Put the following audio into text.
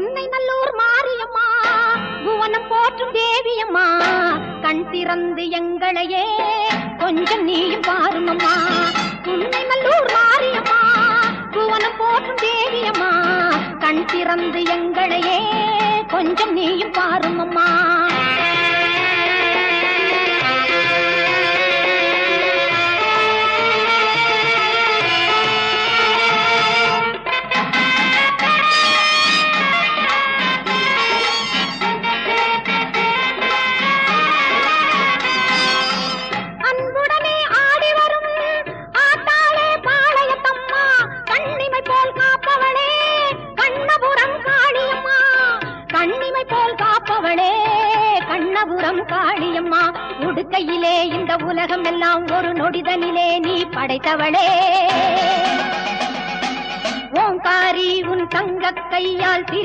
உன்னை நல்லூர் மாரியம்மா புவனம் போற்றும் தேவியம்மா கண் திறந்து எங்களையே கொஞ்சம் நீயும் பாருமம்மா. உன்னை நல்லூர் மாரியம்மா புவனம் போற்றும் தேவியம்மா கண் திறந்து எங்களையே கொஞ்சம் நீயும் பாருமம்மா. கண்ணபுரம் காளியம்மா உடுக்கையிலே இந்த உலகம் எல்லாம் ஒரு நொடிதனிலே நீ படைத்தவளே. ஓங்காரி உன் தங்க கையால் திரி